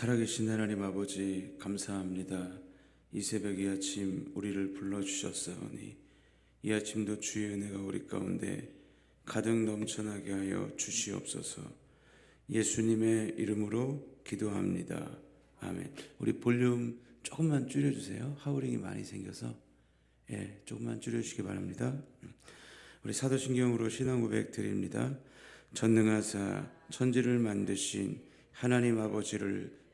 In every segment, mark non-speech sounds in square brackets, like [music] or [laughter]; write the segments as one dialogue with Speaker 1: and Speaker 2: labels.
Speaker 1: 살아계신 하나님 아버지 감사합니다. 이 새벽 이 아침 우리를 불러주셨사오니 이 아침도 주의 은혜가 우리 가운데 가득 넘쳐나게 하여 주시옵소서 예수님의 이름으로 기도합니다. 아멘. 우리 볼륨 조금만 줄여주세요. 하우링이 많이 생겨서 예, 조금만 줄여주시기 바랍니다. 우리 사도신경으로 신앙 고백 드립니다. 전능하사 천지를 만드신 하나님 아버지를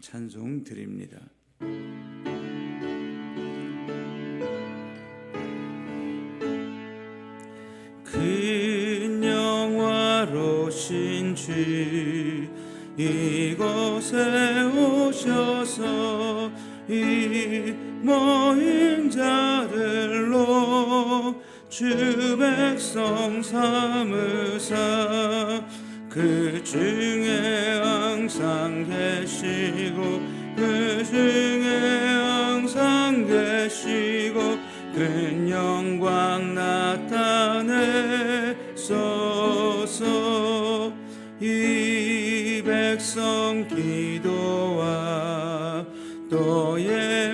Speaker 1: 찬송 드립니다. 큰 영화로신 주 이곳에 오셔서 이 모인 자들로 주 백성 삼으사 그 중에 항상 계시고 그 중에 항상 계시고 큰 영광 나타내소서. 이 백성 기도와 또예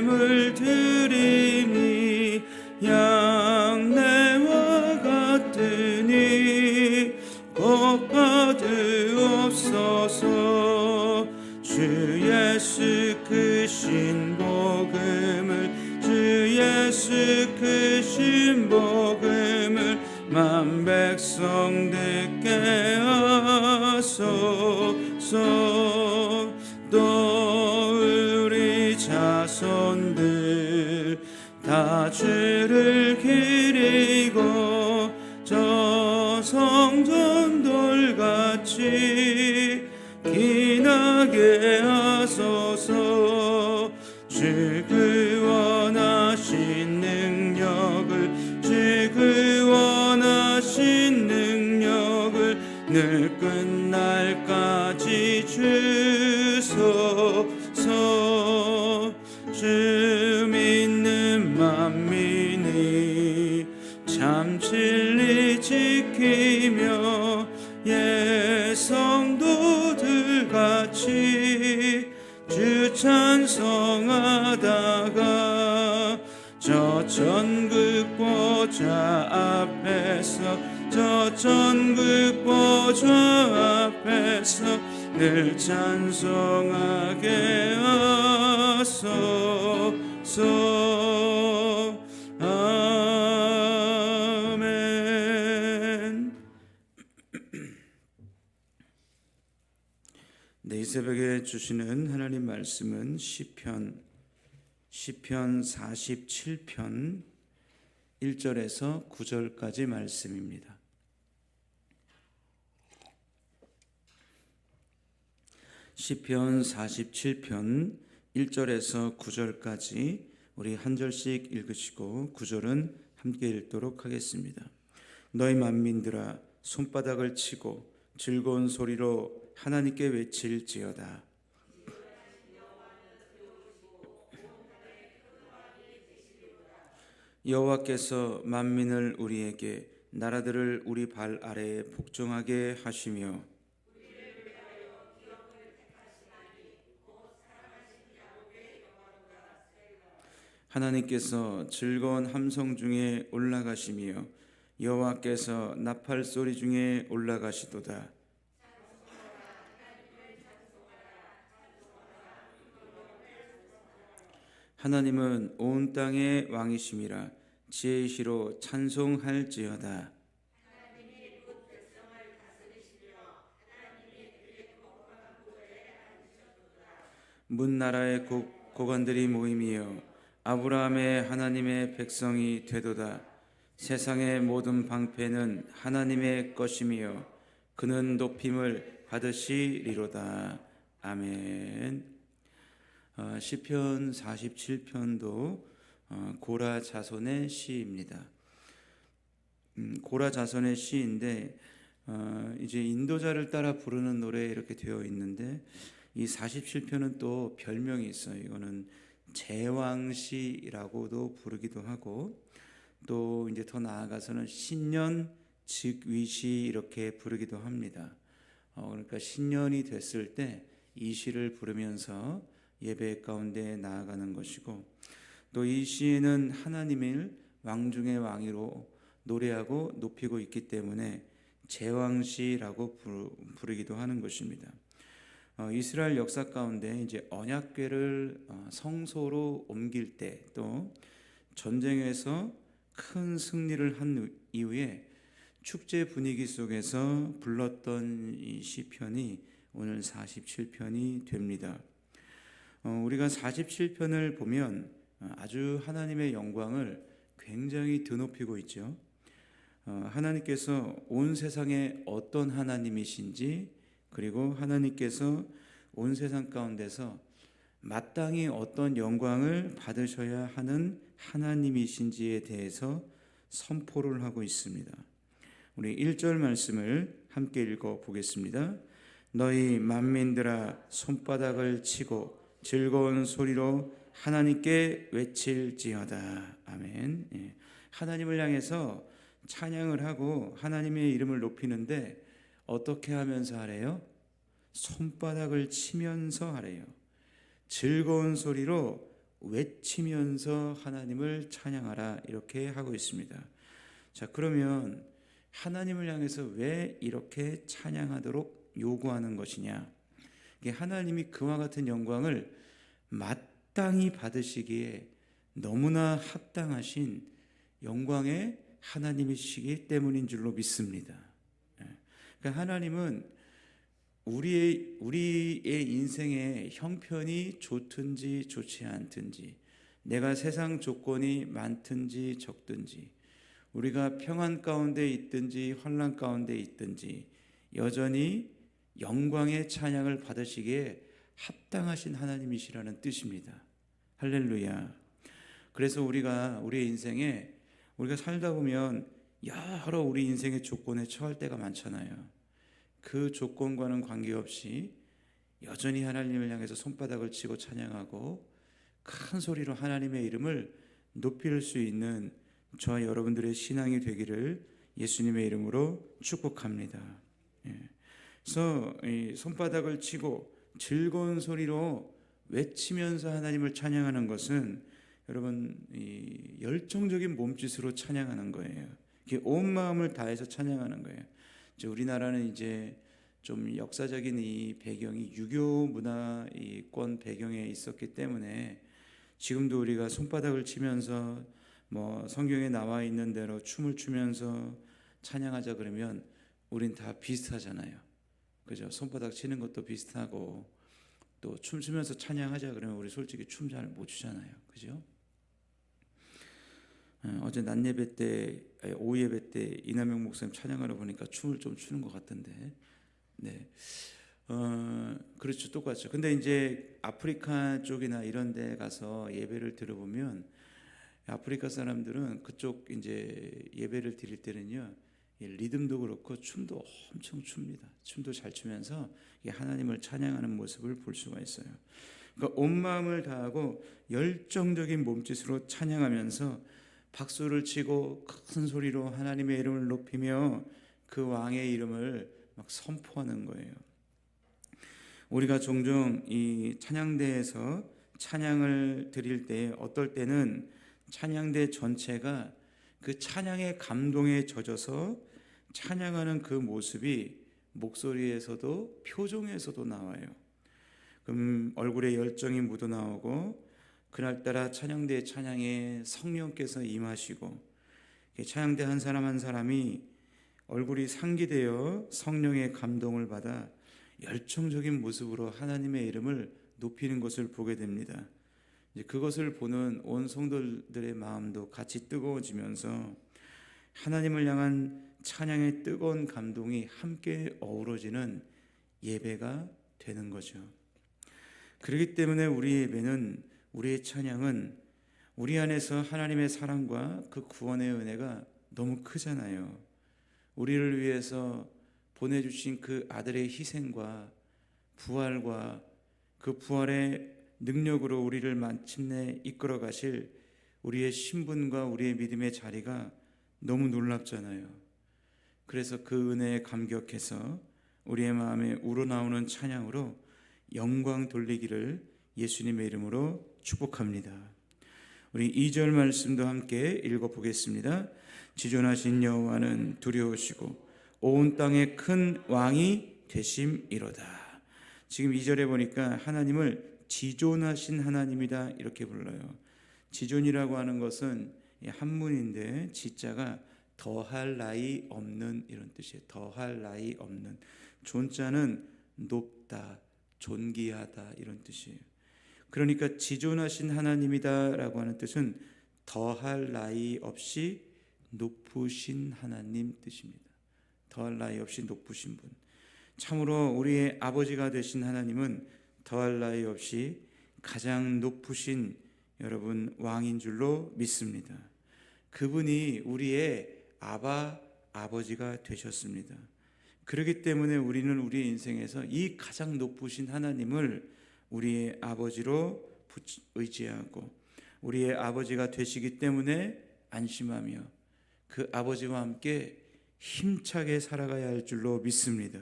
Speaker 1: 만 늘 끝날까지 주 전국 보좌 앞에서 늘 찬송하게 하소서 아멘 [clears throat] 네, 이 새벽에 주시는 하나님 말씀은 시편 시편 47편 1절에서 9절까지 말씀입니다. 시편 47편 1절에서 9절까지 우리 한 절씩 읽으시고 9절은 함께 읽도록 하겠습니다. 너희 만민들아 손바닥을 치고 즐거운 소리로 하나님께 외칠지어다. 여호와께서 만민을 우리에게 나라들을 우리 발 아래에 복종하게 하시며 하나님께서 즐거운 함성 중에 올라가시며 여호와께서 나팔 소리 중에 올라가시도다. 하나님은 온 땅의 왕이심이라 지혜시로 찬송할지어다. 문나라의 고, 고관들이 모임이여 아브라함의 하나님의 백성이 되도다. 세상의 모든 방패는 하나님의 것이며 그는 높임을 받으시리로다. 아멘. 어, 시편 47편도 어, 고라 자손의 시입니다. 음, 고라 자손의 시인데 어, 이제 인도자를 따라 부르는 노래 이렇게 되어 있는데 이 47편은 또 별명이 있어요. 이거는 제왕시라고도 부르기도 하고 또 이제 더 나아가서는 신년 즉위시 이렇게 부르기도 합니다. 어, 그러니까 신년이 됐을 때 이 시를 부르면서 예배 가운데 나아가는 것이고 또 이 시에는 하나님을 왕 중의 왕으로 노래하고 높이고 있기 때문에 제왕시라고 부르기도 하는 것입니다. 어, 이스라엘 역사 가운데 이제 언약궤를 어, 성소로 옮길 때 또 전쟁에서 큰 승리를 한 이후에 축제 분위기 속에서 불렀던 이 시편이 오늘 47편이 됩니다. 어, 우리가 47편을 보면 어, 아주 하나님의 영광을 굉장히 드높이고 있죠. 어, 하나님께서 온 세상에 어떤 하나님이신지 그리고 하나님께서 온 세상 가운데서 마땅히 어떤 영광을 받으셔야 하는 하나님이신지에 대해서 선포를 하고 있습니다. 우리 1절 말씀을 함께 읽어 보겠습니다. 너희 만민들아 손바닥을 치고 즐거운 소리로 하나님께 외칠지어다. 아멘. 예. 하나님을 향해서 찬양을 하고 하나님의 이름을 높이는데 어떻게 하면서 하래요? 손바닥을 치면서 하래요. 즐거운 소리로 외치면서 하나님을 찬양하라 이렇게 하고 있습니다. 자, 그러면 하나님을 향해서 왜 이렇게 찬양하도록 요구하는 것이냐? 하나님이 그와 같은 영광을 마땅히 받으시기에 너무나 합당하신 영광의 하나님이시기 때문인 줄로 믿습니다. 예. 그러니까 하나님은 우리의 우리의 인생의 형편이 좋든지 좋지 않든지 내가 세상 조건이 많든지 적든지 우리가 평안 가운데 있든지 환란 가운데 있든지 여전히 영광의 찬양을 받으시기에 합당하신 하나님이시라는 뜻입니다. 할렐루야. 그래서 우리가 우리의 인생에 우리가 살다 보면 여러 우리 인생의 조건에 처할 때가 많잖아요. 그 조건과는 관계없이 여전히 하나님을 향해서 손바닥을 치고 찬양하고 큰 소리로 하나님의 이름을 높일 수 있는 저와 여러분들의 신앙이 되기를 예수님의 이름으로 축복합니다. 예. 그래서 손바닥을 치고 즐거운 소리로 외치면서 하나님을 찬양하는 것은 여러분 열정적인 몸짓으로 찬양하는 거예요. 온 마음을 다해서 찬양하는 거예요. 이제 우리나라는 이제 좀 역사적인 이 배경이 유교 문화권 배경에 있었기 때문에 지금도 우리가 손바닥을 치면서 뭐 성경에 나와 있는 대로 춤을 추면서 찬양하자 그러면 우린 다 비슷하잖아요. 그죠? 손바닥 치는 것도 비슷하고 또 춤추면서 찬양하자 그러면 우리 솔직히 춤 잘 못 추잖아요. 그죠? 어, 어제 낮 예배 때, 오후 예배 때 이남영 목사님 찬양하러 보니까 춤을 좀 추는 것 같던데, 네, 어, 그렇죠, 똑같죠. 근데 이제 아프리카 쪽이나 이런 데 가서 예배를 들어보면 아프리카 사람들은 그쪽 이제 예배를 드릴 때는요, 리듬도 그렇고 춤도 엄청 춥니다. 춤도 잘 추면서 하나님을 찬양하는 모습을 볼 수가 있어요. 그러니까 온 마음을 다하고 열정적인 몸짓으로 찬양하면서 박수를 치고 큰 소리로 하나님의 이름을 높이며 그 왕의 이름을 막 선포하는 거예요. 우리가 종종 이 찬양대에서 찬양을 드릴 때 어떨 때는 찬양대 전체가 그 찬양의 감동에 젖어서 찬양하는 그 모습이 목소리에서도 표정에서도 나와요. 그럼 얼굴에 열정이 묻어 나오고 그날따라 찬양대 찬양에 성령께서 임하시고 찬양대 한 사람 한 사람이 얼굴이 상기되어 성령의 감동을 받아 열정적인 모습으로 하나님의 이름을 높이는 것을 보게 됩니다. 이제 그것을 보는 온 성도들의 마음도 같이 뜨거워지면서 하나님을 향한 찬양의 뜨거운 감동이 함께 어우러지는 예배가 되는 거죠. 그렇기 때문에 우리 예배는 우리의 찬양은 우리 안에서 하나님의 사랑과 그 구원의 은혜가 너무 크잖아요. 우리를 위해서 보내주신 그 아들의 희생과 부활과 그 부활의 능력으로 우리를 마침내 이끌어 가실 우리의 신분과 우리의 믿음의 자리가 너무 놀랍잖아요. 그래서 그 은혜에 감격해서 우리의 마음에 우러나오는 찬양으로 영광 돌리기를 예수님의 이름으로 축복합니다. 우리 2절 말씀도 함께 읽어 보겠습니다. 지존하신 여호와는 두려우시고 온 땅의 큰 왕이 되심이로다. 지금 2절에 보니까 하나님을 지존하신 하나님이다 이렇게 불러요. 지존이라고 하는 것은 한문인데 지자가 더할 나위 없는 이런 뜻이에요. 더할 나위 없는 존자는 높다, 존귀하다 이런 뜻이에요. 그러니까 지존하신 하나님이다라고 하는 뜻은 더할 나위 없이 높으신 하나님 뜻입니다. 더할 나위 없이 높으신 분. 참으로 우리의 아버지가 되신 하나님은 더할 나위 없이 가장 높으신 여러분 왕인 줄로 믿습니다. 그분이 우리의 아바 아버지가 되셨습니다. 그렇기 때문에 우리는 우리 인생에서 이 가장 높으신 하나님을 우리의 아버지로 의지하고 우리의 아버지가 되시기 때문에 안심하며 그 아버지와 함께 힘차게 살아가야 할 줄로 믿습니다.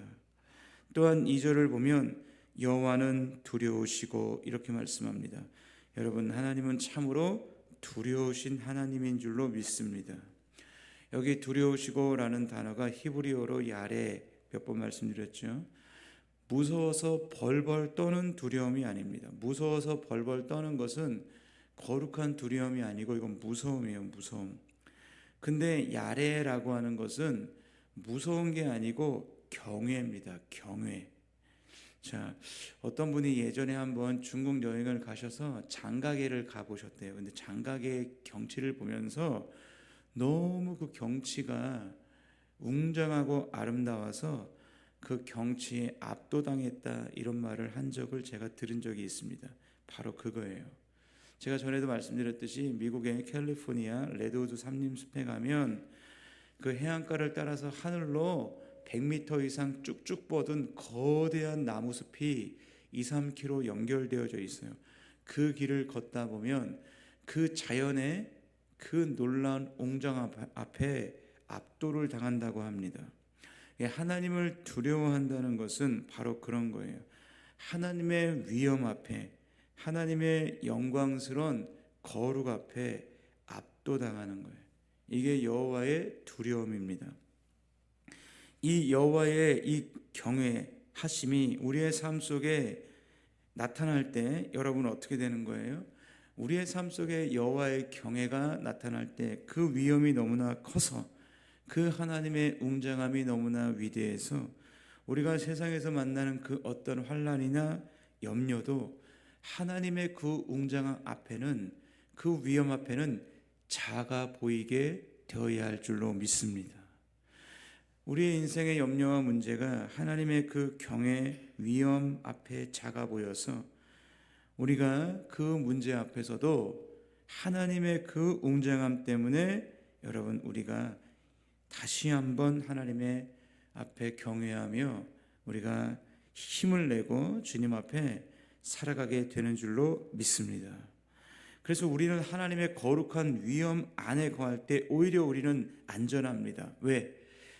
Speaker 1: 또한 2절을 보면 여호와는 두려우시고 이렇게 말씀합니다. 여러분 하나님은 참으로 두려우신 하나님인 줄로 믿습니다. 여기 두려우시고라는 단어가 히브리어로 야레 몇 번 말씀드렸죠. 무서워서 벌벌 떠는 두려움이 아닙니다. 무서워서 벌벌 떠는 것은 거룩한 두려움이 아니고 이건 무서움이에요, 무서움. 근데 야레라고 하는 것은 무서운 게 아니고 경외입니다. 경외. 자, 어떤 분이 예전에 한번 중국 여행을 가셔서 장가게를 가보셨대요. 근데 장가게 경치를 보면서 너무 그 경치가 웅장하고 아름다워서 그 경치에 압도당했다 이런 말을 한 적을 제가 들은 적이 있습니다. 바로 그거예요. 제가 전에도 말씀드렸듯이 미국의 캘리포니아 레드우드 삼림 숲에 가면 그 해안가를 따라서 하늘로 100m 이상 쭉쭉 뻗은 거대한 나무 숲이 2, 3km 연결되어져 있어요. 그 길을 걷다 보면 그 자연의 그 놀라운 웅장 앞에 압도를 당한다고 합니다. 예, 하나님을 두려워한다는 것은 바로 그런 거예요. 하나님의 위엄 앞에 하나님의 영광스러운 거룩 앞에 압도당하는 거예요. 이게 여호와의 두려움입니다. 이 여호와의 이 경외하심이 우리의 삶 속에 나타날 때 여러분 어떻게 되는 거예요? 우리의 삶 속에 여호와의 경외가 나타날 때 그 위험이 너무나 커서 그 하나님의 웅장함이 너무나 위대해서 우리가 세상에서 만나는 그 어떤 환란이나 염려도 하나님의 그 웅장함 앞에는 그 위험 앞에는 작아 보이게 되어야 할 줄로 믿습니다. 우리의 인생의 염려와 문제가 하나님의 그 경외 위험 앞에 작아 보여서 우리가 그 문제 앞에서도 하나님의 그 웅장함 때문에 여러분 우리가 다시 한번 하나님의 앞에 경외하며 우리가 힘을 내고 주님 앞에 살아가게 되는 줄로 믿습니다. 그래서 우리는 하나님의 거룩한 위엄 안에 거할 때 오히려 우리는 안전합니다. 왜?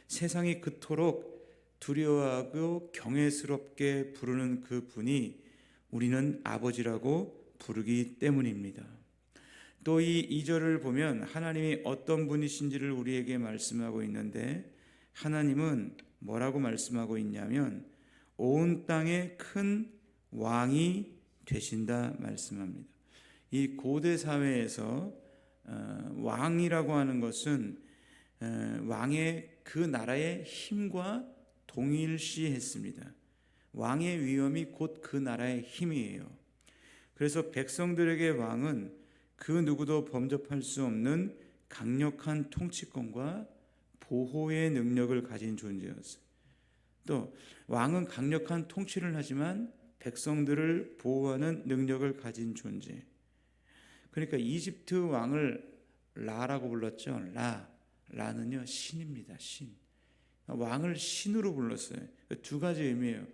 Speaker 1: 세상이 그토록 두려워하고 경외스럽게 부르는 그 분이 우리는 아버지라고 부르기 때문입니다. 또 이 2절을 보면 하나님이 어떤 분이신지를 우리에게 말씀하고 있는데 하나님은 뭐라고 말씀하고 있냐면 온 땅의 큰 왕이 되신다 말씀합니다. 이 고대 사회에서 어, 왕이라고 하는 것은 어, 왕의 그 나라의 힘과 동일시했습니다. 왕의 위엄이 곧 그 나라의 힘이에요. 그래서 백성들에게 왕은 그 누구도 범접할 수 없는 강력한 통치권과 보호의 능력을 가진 존재였어요. 또 왕은 강력한 통치를 하지만 백성들을 보호하는 능력을 가진 존재. 그러니까 이집트 왕을 라라고 불렀죠. 라. 라는요, 신입니다. 신. 왕을 신으로 불렀어요. 두 가지 의미예요.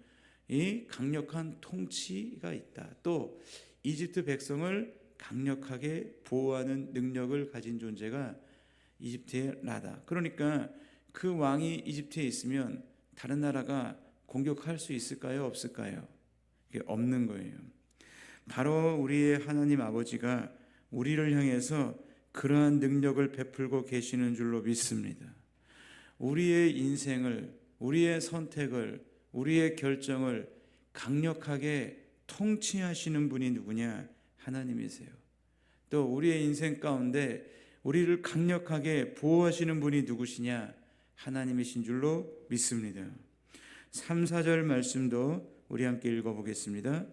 Speaker 1: 이 강력한 통치가 있다. 또 이집트 백성을 강력하게 보호하는 능력을 가진 존재가 이집트의 라다. 그러니까 그 왕이 이집트에 있으면 다른 나라가 공격할 수 있을까요? 없을까요? 이게 없는 거예요. 바로 우리의 하나님 아버지가 우리를 향해서 그러한 능력을 베풀고 계시는 줄로 믿습니다. 우리의 인생을, 우리의 선택을, 우리의 결정을 강력하게 통치하시는 분이 누구냐? 하나님이세요. 또 우리의 인생 가운데 우리를 강력하게 보호하시는 분이 누구시냐? 하나님이신 줄로 믿습니다. 3, 4절 말씀도 우리 함께 읽어보겠습니다.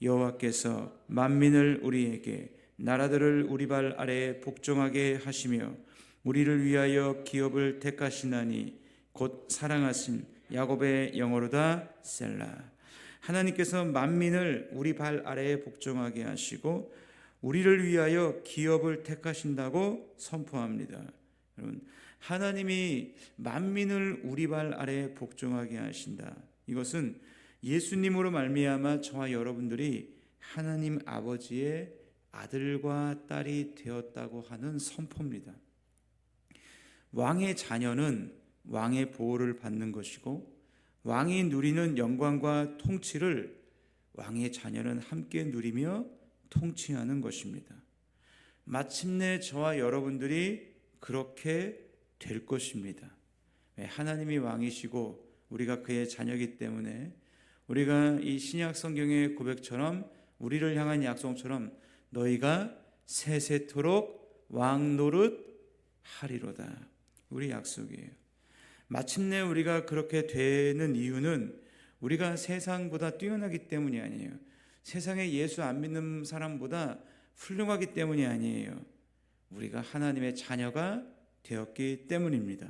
Speaker 1: 여호와께서 만민을 우리에게 나라들을 우리 발 아래에 복종하게 하시며 우리를 위하여 기업을 택하시나니 곧 사랑하신 야곱의 영어로다 셀라. 하나님께서 만민을 우리 발 아래에 복종하게 하시고 우리를 위하여 기업을 택하신다고 선포합니다. 여러분, 하나님이 만민을 우리 발 아래에 복종하게 하신다. 이것은 예수님으로 말미암아 저와 여러분들이 하나님 아버지의 아들과 딸이 되었다고 하는 선포입니다. 왕의 자녀는 왕의 보호를 받는 것이고 왕이 누리는 영광과 통치를 왕의 자녀는 함께 누리며 통치하는 것입니다. 마침내 저와 여러분들이 그렇게 될 것입니다. 하나님이 왕이시고 우리가 그의 자녀이기 때문에 우리가 이 신약 성경의 고백처럼 우리를 향한 약속처럼 너희가 세세토록 왕 노릇 하리로다. 우리 약속이에요. 마침내 우리가 그렇게 되는 이유는 우리가 세상보다 뛰어나기 때문이 아니에요. 세상에 예수 안 믿는 사람보다 훌륭하기 때문이 아니에요. 우리가 하나님의 자녀가 되었기 때문입니다.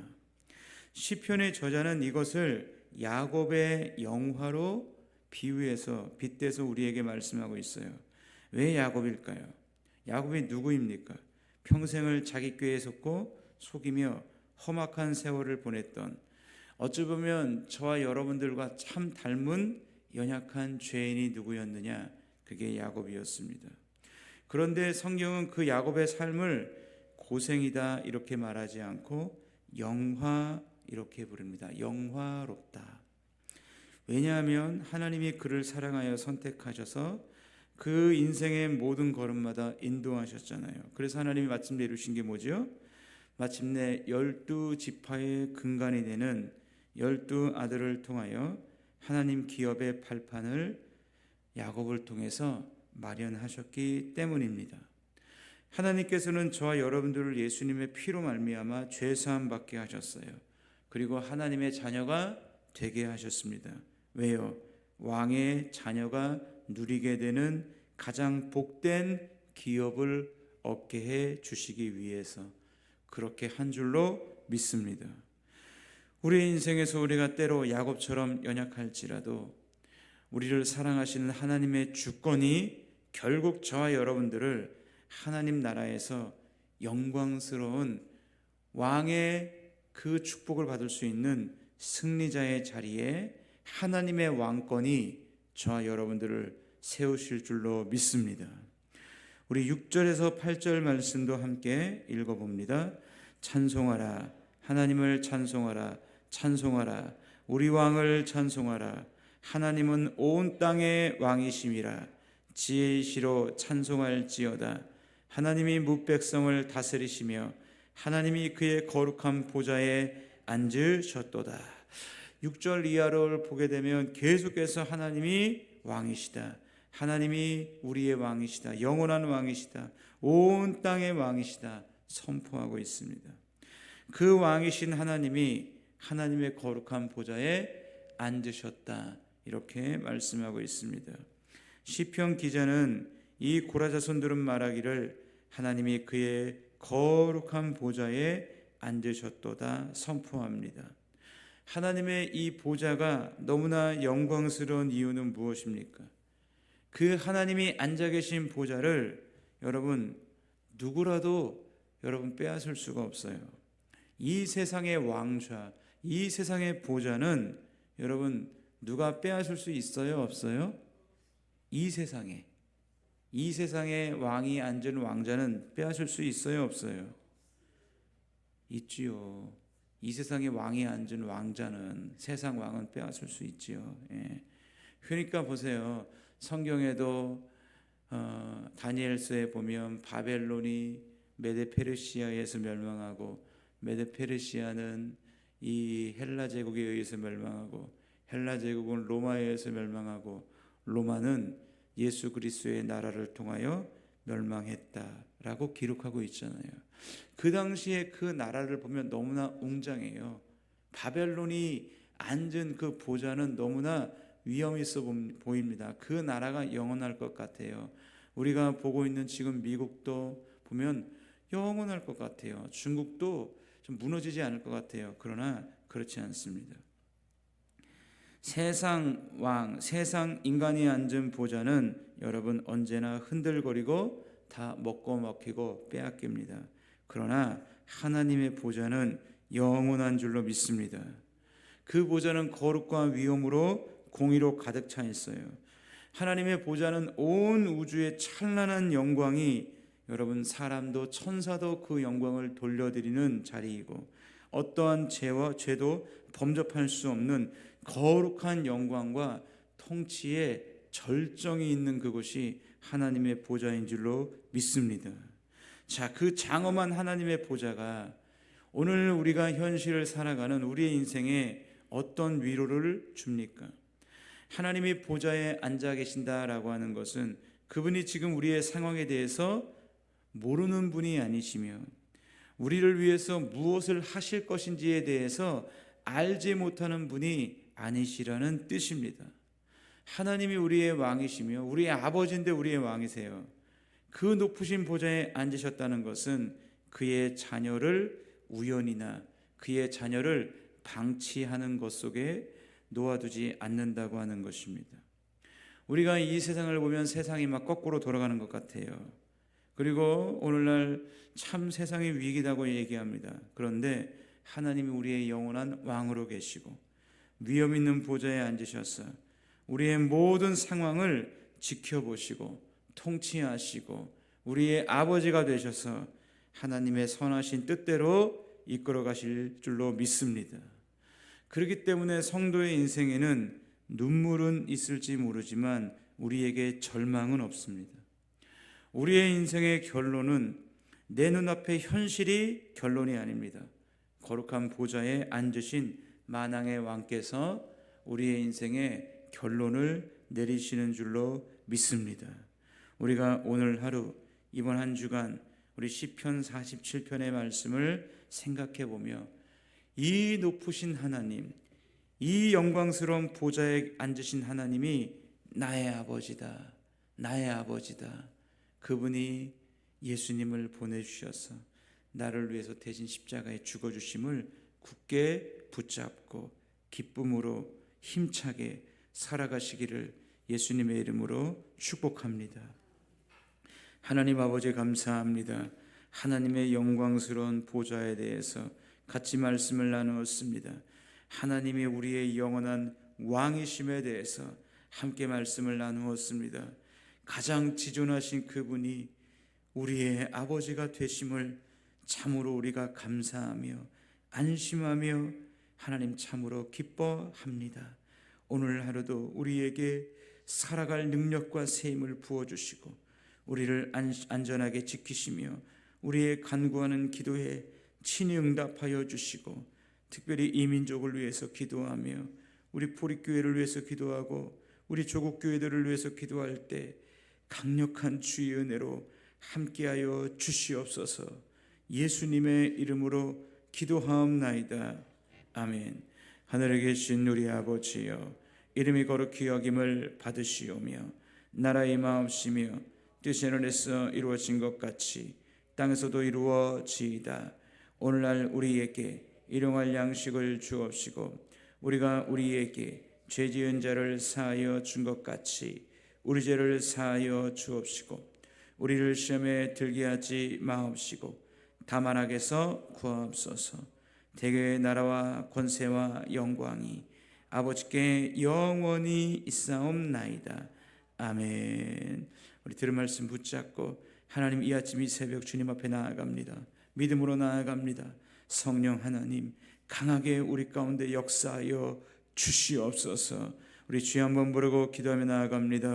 Speaker 1: 시편의 저자는 이것을 야곱의 영화로 비유해서 빗대서 우리에게 말씀하고 있어요. 왜 야곱일까요? 야곱이 누구입니까? 평생을 자기 꾀에 속고 속이며 험악한 세월을 보냈던 어찌 보면 저와 여러분들과 참 닮은 연약한 죄인이 누구였느냐? 그게 야곱이었습니다. 그런데 성경은 그 야곱의 삶을 고생이다 이렇게 말하지 않고 영화 이렇게 부릅니다. 영화롭다. 왜냐하면 하나님이 그를 사랑하여 선택하셔서 그 인생의 모든 걸음마다 인도하셨잖아요. 그래서 하나님이 마침내 이루신 게 뭐죠? 마침내 열두 지파의 근간이 되는 열두 아들을 통하여 하나님 기업의 발판을 야곱을 통해서 마련하셨기 때문입니다. 하나님께서는 저와 여러분들을 예수님의 피로 말미암아 죄 사함 받게 하셨어요. 그리고 하나님의 자녀가 되게 하셨습니다. 왜요? 왕의 자녀가 누리게 되는 가장 복된 기업을 얻게 해 주시기 위해서 그렇게 한 줄로 믿습니다. 우리 인생에서 우리가 때로 야곱처럼 연약할지라도 우리를 사랑하시는 하나님의 주권이 결국 저와 여러분들을 하나님 나라에서 영광스러운 왕의 그 축복을 받을 수 있는 승리자의 자리에 하나님의 왕권이 저와 여러분들을 세우실 줄로 믿습니다. 우리 6절에서 8절 말씀도 함께 읽어봅니다. 찬송하라. 하나님을 찬송하라. 찬송하라. 우리 왕을 찬송하라. 하나님은 온 땅의 왕이심이라. 지혜이시로 찬송할지어다. 하나님이 무백성을 다스리시며 하나님이 그의 거룩한 보좌에 앉으셨도다. 6절 이하를 보게 되면 계속해서 하나님이 왕이시다. 하나님이 우리의 왕이시다. 영원한 왕이시다. 온 땅의 왕이시다. 선포하고 있습니다. 그 왕이신 하나님이 하나님의 거룩한 보좌에 앉으셨다. 이렇게 말씀하고 있습니다. 시편 기자는 이 고라 자손들은 말하기를 하나님이 그의 거룩한 보좌에 앉으셨도다 선포합니다. 하나님의 이 보좌가 너무나 영광스러운 이유는 무엇입니까? 그 하나님이 앉아 계신 보좌를 여러분 누구라도 여러분 빼앗을 수가 없어요. 이 세상의 왕좌, 이 세상의 보좌는 여러분 누가 빼앗을 수 있어요, 없어요? 이 세상에 이 세상에 왕이 앉은 왕자는 빼앗을 수 있어요, 없어요? 있지요. 이 세상에 왕이 앉은 왕자는 세상 왕은 빼앗을 수 있지요. 예. 그러니까 보세요. 성경에도 어, 다니엘서에 보면 바벨론이 메데 페르시아에서 멸망하고 메데 페르시아는 이 헬라 제국에 의해서 멸망하고 헬라 제국은 로마에 의해서 멸망하고 로마는 예수 그리스도의 나라를 통하여 멸망했다라고 기록하고 있잖아요. 그 당시에 그 나라를 보면 너무나 웅장해요. 바벨론이 앉은 그 보좌는 너무나 위험 있어 보입니다. 그 나라가 영원할 것 같아요. 우리가 보고 있는 지금 미국도 보면 영원할 것 같아요. 중국도 좀 무너지지 않을 것 같아요. 그러나 그렇지 않습니다. 세상 왕, 세상 인간이 앉은 보좌는 여러분 언제나 흔들거리고 다 먹고 먹히고 빼앗깁니다. 그러나 하나님의 보좌는 영원한 줄로 믿습니다. 그 보좌는 거룩과 위엄으로 공의로 가득 차 있어요. 하나님의 보좌는 온 우주의 찬란한 영광이 여러분 사람도 천사도 그 영광을 돌려드리는 자리이고 어떠한 죄와 죄도 범접할 수 없는 거룩한 영광과 통치의 절정이 있는 그곳이 하나님의 보좌인 줄로 믿습니다. 자, 그 장엄한 하나님의 보좌가 오늘 우리가 현실을 살아가는 우리의 인생에 어떤 위로를 줍니까? 하나님이 보좌에 앉아 계신다라고 하는 것은 그분이 지금 우리의 상황에 대해서 모르는 분이 아니시며 우리를 위해서 무엇을 하실 것인지에 대해서 알지 못하는 분이 아니시라는 뜻입니다. 하나님이 우리의 왕이시며 우리의 아버지인데 우리의 왕이세요. 그 높으신 보좌에 앉으셨다는 것은 그의 자녀를 우연이나 그의 자녀를 방치하는 것 속에 놓아두지 않는다고 하는 것입니다. 우리가 이 세상을 보면 세상이 막 거꾸로 돌아가는 것 같아요. 그리고 오늘날 참 세상이 위기다고 얘기합니다. 그런데 하나님이 우리의 영원한 왕으로 계시고 위험 있는 보좌에 앉으셔서 우리의 모든 상황을 지켜보시고 통치하시고 우리의 아버지가 되셔서 하나님의 선하신 뜻대로 이끌어 가실 줄로 믿습니다. 그렇기 때문에 성도의 인생에는 눈물은 있을지 모르지만 우리에게 절망은 없습니다. 우리의 인생의 결론은 내 눈앞의 현실이 결론이 아닙니다. 거룩한 보좌에 앉으신 만왕의 왕께서 우리의 인생의 결론을 내리시는 줄로 믿습니다. 우리가 오늘 하루 이번 한 주간 우리 시편 47편의 말씀을 생각해 보며 이 높으신 하나님, 이 영광스러운 보좌에 앉으신 하나님이 나의 아버지다. 나의 아버지다. 그분이 예수님을 보내주셔서 나를 위해서 대신 십자가에 죽어주심을 굳게 붙잡고 기쁨으로 힘차게 살아가시기를 예수님의 이름으로 축복합니다. 하나님 아버지 감사합니다. 하나님의 영광스러운 보좌에 대해서 같이 말씀을 나누었습니다. 하나님이 우리의 영원한 왕이심에 대해서 함께 말씀을 나누었습니다. 가장 지존하신 그분이 우리의 아버지가 되심을 참으로 우리가 감사하며 안심하며 하나님 참으로 기뻐합니다. 오늘 하루도 우리에게 살아갈 능력과 새 힘을 부어 주시고 우리를 안전하게 지키시며 우리의 간구하는 기도에 친히 응답하여 주시고 특별히 이 민족을 위해서 기도하며 우리 포리교회를 위해서 기도하고 우리 조국 교회들을 위해서 기도할 때 강력한 주의 은혜로 함께하여 주시옵소서. 예수님의 이름으로 기도하옵나이다. 아멘. 하늘에 계신 우리 아버지여 이름이 거룩히 여김을 받으시오며 나라의 마음씨며 뜻이 하늘에서 이루어진 것 같이 땅에서도 이루어지이다. 오늘날 우리에게 일용할 양식을 주옵시고 우리가 우리에게 죄 지은 자를 사하여 준 것 같이 우리 죄를 사하여 주옵시고 우리를 시험에 들게 하지 마옵시고 다만 악에서 구하옵소서. 대개의 나라와 권세와 영광이 아버지께 영원히 있사옵나이다. 아멘. 우리 들은 말씀 붙잡고 하나님 이 아침 이 새벽 주님 앞에 나아갑니다 믿음으로 나아갑니다. 성령 하나님 강하게 우리 가운데 역사하여 주시옵소서. 우리 주여 한번 부르고 기도하며 나아갑니다